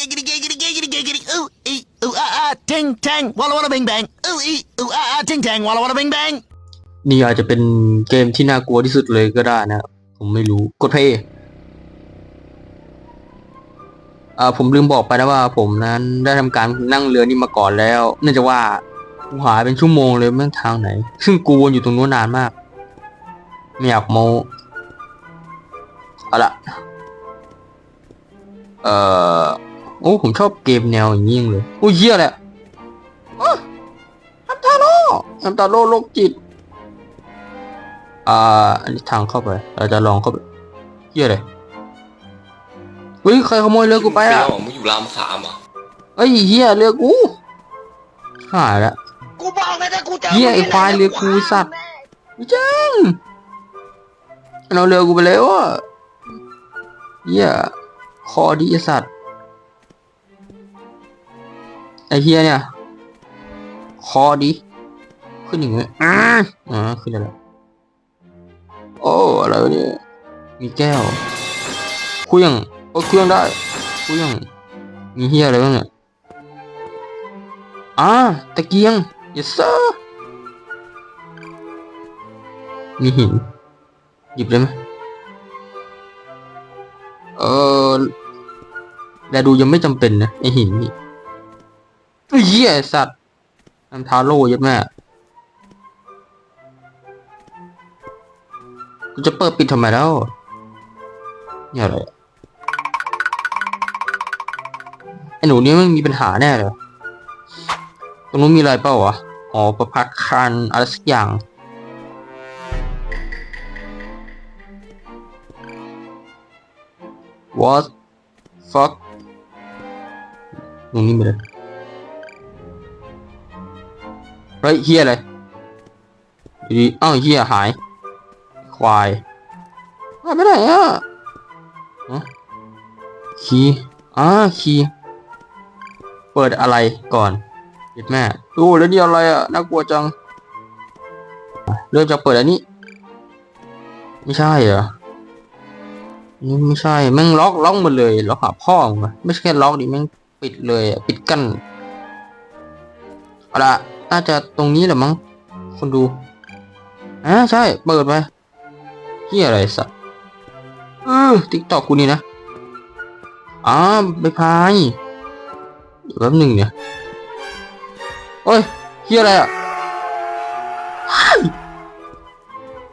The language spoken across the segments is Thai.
giggity giggity giggity giggity ooh ee ooh ah ah ting tang walla walla bing bang ooh ee ooh ah ah ting tang walla walla bing bang นี่อาจจะเป็นเกมที่น่ากลัวที่สุดเลยก็ได้นะ ผมไม่รู้ กดเพย์อ่าผมลืมบอกไปนะว่า ผมนั้นได้ทำการนั่งเรือนี่มาก่อนแล้ว เนื่องจากว่ากูหายเป็นชั่วโมงเลยแม่งทางไหน ซึ่งกูวนอยู่ตรงนู้นนานมาก ไม่อยากโมเอาละเอ่อ โอ้ผมชอบเกมแนวอย่างนี้จังเลยโอ้ยเยี่ยแหละอ๊ะฮัมตาโร่ฮัมตาโร่โรคจิต อ่า อันนี้ทางเข้าไป เราจะลองเข้าไปเฮียเลยเฮ้ยใครขโมยเรือกูไปอะมึงอยู่รามสามอะเฮ้ยเฮียเรือกูหายละกูบอกเลยนะกูเจอเหี้ยไอ้ควายเรือกูสัตว์ไม่จริงมันเอาเรือกูไปแล้วอะเฮียคอดีไอ้สัตว์ ไอเฮียเนี่ยคอดีขึ้นอย่างเงี้ยอ่าอ่าขึ้นแล้วโอ้อะไรวะเนี่ย มีแก้วเครื่องโอ้เครื่องได้เครื่องมีเฮียอะไรบ้างเนี่ยอ่าตะเกียง yes sir มีหินหยิบได้ไหมเออแต่ดูยังไม่จำเป็นนะไอหินนี่ เฮ้ยเหี้ยไอ้สัตว์น้ำทาโร่เยัดแม่กูจะเปิดปิดทำไมแล้วเนี่ยอะไรไอ้หนูนี่มันมีปัญหาแน่เลยตรงนู้นมีอะไรเปล่าวะอ๋อประพักคันอะไรสักอย่าง what fuck ตรงนี้มีเลย เฮ้ยเฮียอะไรอยู่ดีอ้าวเฮียหาย ควายหายไปไหนอะฮะคีอ่าคีเปิดอะไรก่อนเห็ดแม่ดูแล้วนี่อะไรอะน่ากลัวจัง เริ่มจากเปิดอันนี้ ไม่ใช่เหรอนี่ไม่ใช่แม่งล็อกล็อกหมดเลยล็อกหาพ่อมึงไม่ใช่แค่ล็อกดิแม่งปิดเลยปิดกั้นเอาละ น่าจะตรงนี้แหละมั้งคนดูอ่าใช่ เปิดไปที่อะไรสัตว์เออติ๊กตอกกูนี่นะอ่าใบพายเดี๋ยวแป๊บหนึ่งเนี่ยโอ้ยที่อะไรอะเฮ้ย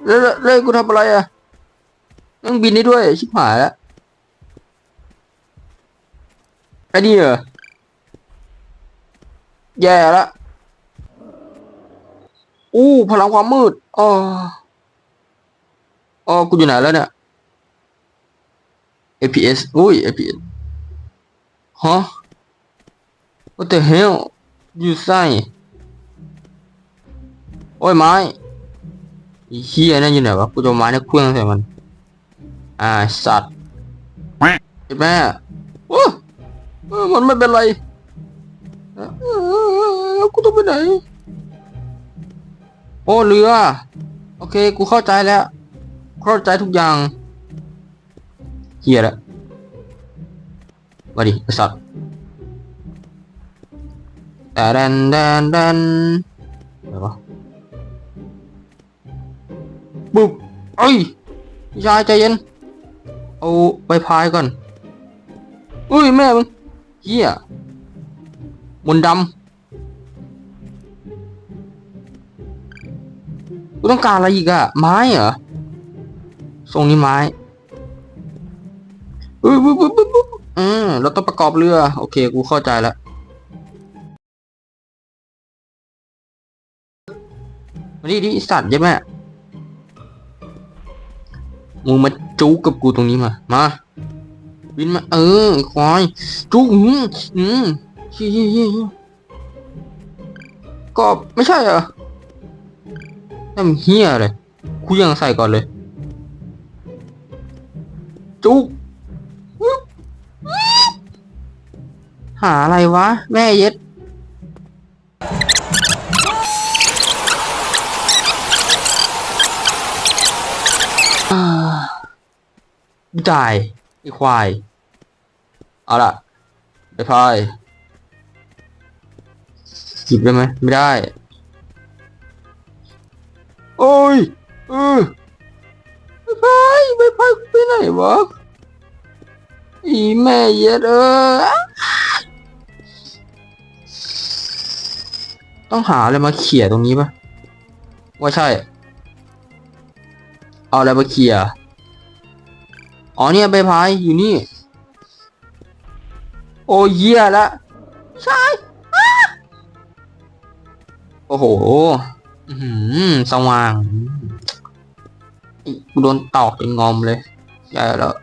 แล้วแล้วกูทำอะไรอะยังบินได้ด้วย ชิบหายแล้วไอ้นี่เหรอแย่ละ อู้พลังความมืดอ๋ออ๋อกูอยู่ไหนแล้วเนี่ย APS อุ้ย APS ฮะ What the hell อยู่ไส้โอ้ยไม้อ้เฮียนั่นอยู่ไหนวะกูจะเอไม้เนี่ยเครื่องใส่มัน อ่าสัตว์เห็นไหมโอ้มันไม่เป็นไรเออเออแล้วกูต้องไปไหน โอ้เรือ โอเค กูเข้าใจแล้ว เข้าใจทุกอย่างเฮียละมาดิไอสัตว์แต่ดันดันดันอะไรวะปุ๊บเอ้ยพี่ชายใจเย็น เอาใบพายก่อน อุ้ยแม่มึงเฮียมนดำ กูต้องการอะไรอีกอะไม้เหรอทรงนี้ไม้อุ๊ยปุ๊บปุ๊บปุ๊บปุ๊บอืมเราต้องประกอบเรือ โอเค กูเข้าใจแล้วมาดิดิสัตว์ใช่ไหมมึงมาจูกับกูตรงนี้มา มาวินมา เออไอ้ควายจูอืมอืมเฮียเฮียเฮียเฮียก็ไม่ใช่เหรอ นั่นมันเฮียเลยกูยังใส่ก่อนเลย จุกหาอะไรวะ แม่เย็ดอ่าตายไอ้ควาย เอาล่ะไปพายหยิบได้ไหม ไม่ได้ โอ้ยเออไปพายไปพายไปไหนวะอีแม่เย็ดเออต้องหาอะไรมาเขี่ยตรงนี้ปะว่าใช่ เอาอะไรมาเขี่ยอ๋อเนี่ยใบพายอยู่นี่ โอ้ยเหี้ยละใช่อ้าโอ้โห อือหือสว่างอิกูโดนตอกจนงอมเลยใหญ่แล้ว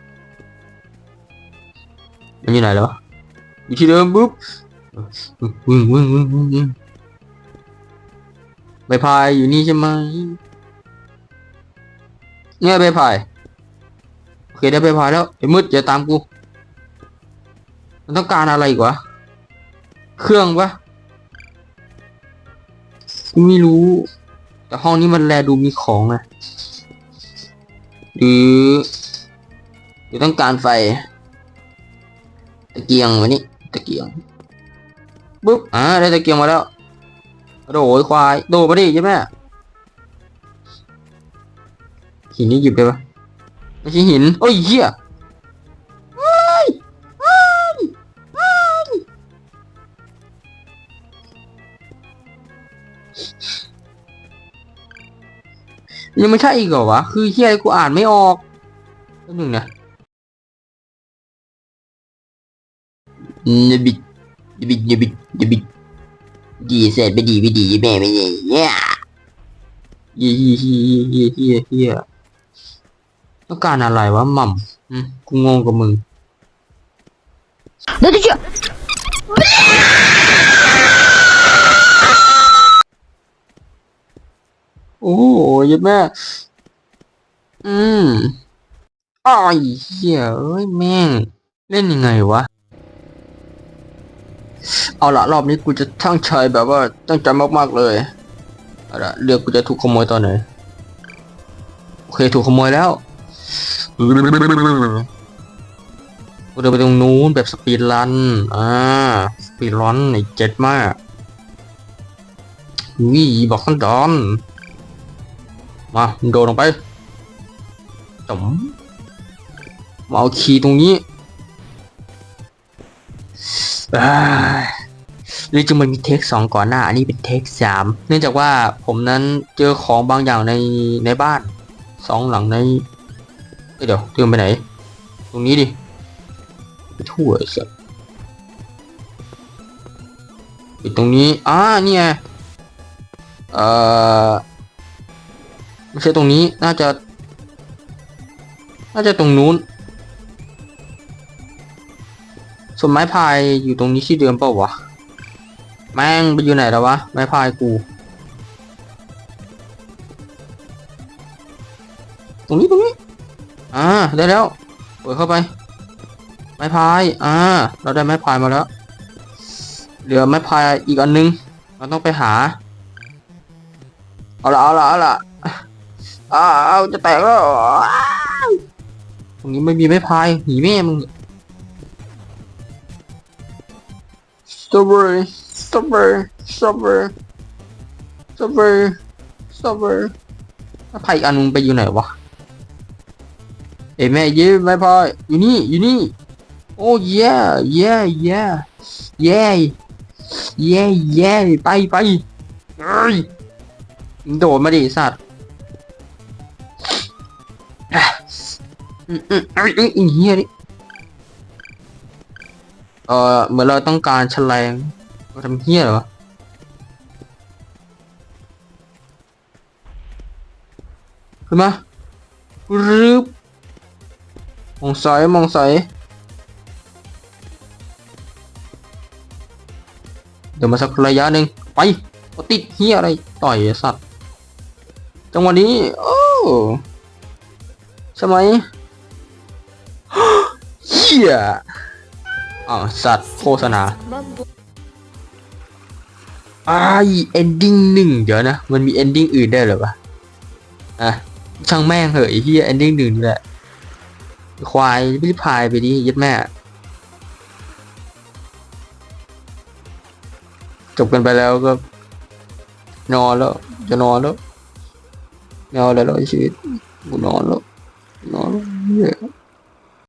มันอยู่ไหนแล้วอยู่ที่เดิมปุ๊บวึ่งวึ่งวึ่งวึ่งวึ่งใบพายอยู่นี่ใช่ไหมเนี่ยใบพายโอเคได้ใบพายแล้วไอ้มืดอย่าตามกูมันต้องการอะไรอีกวะเครื่องปะ กูไม่รู้ แต่ห้องนี้มันแลดูมีของไงหรือหรือต้องการไฟ ตะเกียงมานี่ตะเกียงปุ๊บอ่าได้ตะเกียงมาแล้วโดดควายโดดมาดิใช่ไหมหินนี่หยิบได้ปะไม่ใช่หินโอ้ยเหี้ย ยังไม่ใช่อีกเหรอวะ คือเหี้ยอะไรกูอ่านไม่ออกแป๊บหนึงนะนบิดนบิดนบิดนบิดดีเสร็จไม่ดีไม่ดีแม่ไม่ดีเย้เฮียเฮียเฮียเฮียเฮียเฮียต้องการอะไรวะหม่ำอืมกูงงกับมึงเดี๋ยวเดี๋ยวโอ้โห ยัดแม่ อืมอ้ายเฮียเอ้ยแม่ง เล่นยังไงวะ เอาละรอบนี้กูจะทั้งใจแบบว่าตั้งใจมากๆเลยเอาละเรือกูจะถูกขโมยตอนไหน โอเคถูกขโมยแล้วกูเดินไปตรงนู้นแบบสปีดรัน อ่า สปีดรันไอ้เจ็ดมากวิบอกขั้นตอน มาโดดลงไปจมมาเอาคีย์ตรงนี้อ้ายหรือจะมันมีเทคสองก่อนหน้า อันนี้เป็นเทคสามเนื่องจากว่าผมนั้นเจอของบางอย่างในในบ้านสองหลังในเเดี๋ยวเดินไปไหน ตรงนี้ดิทั่วสัสไปตรงนี้อ่าเนี่ยเอ่อ ไม่ใช่ตรงนี้น่าจะ น่าจะตรงนู้นส่วนไม้พายอยู่ตรงนี้ที่เดิมเปล่าวะแม่งไปอยู่ไหนแล้ววะไม้พายกู ตรงนี้ตรงนี้อ่าได้แล้วเปิดเข้าไป ไม้พายอ่าเราได้ไม้พายมาแล้วเหลือไม้พายอีกอันนึง เราต้องไปหา เอาละเอาละเอาละ อ้าวจะแตกแล้วตรงนี้ไม่มีไม้พายหนีแม่มึง strawberry strawberry strawberry strawberry strawberry ไม้พายอีกอันมึงไปอยู่ไหนวะเอ้ยแม่เย้ไม้พายอยู่นี่อยู่นี่โอ้เย่เย่เย่เย่เย่เย่ไปไปเอ้ยโดดมาดิสัตว์ อืมอืมไอ้ไอ้เฮียนี่เออเหมือนเราต้องการแฉลงเราทำเฮียเหรอวะขึ้นมารึบมองซ้ายมองซ้ายเดี๋ยวมาสักระยะหนึ่งไปติดเฮียอะไรต่อยสัตว์จังหวะนี้ โอ้ใช่ไหม เฮียอ้าวสัตว์โฆษณาไอเอนดิ้งหนึ่งเดี๋ยวนะ มันมีเอนดิ้งอื่นได้หรอวะอะช่างแม่งเหอะไอ้เฮียเอนดิ้งหนึ่งนี่แหละ ควายรีพายไปดิยัดแม่ จบกันไปแล้วก็ นอนแล้ว จะนอนแล้วไม่เอาอะไรแล้วชีวิตกูนอนแล้วนอนแล้วเหี้ย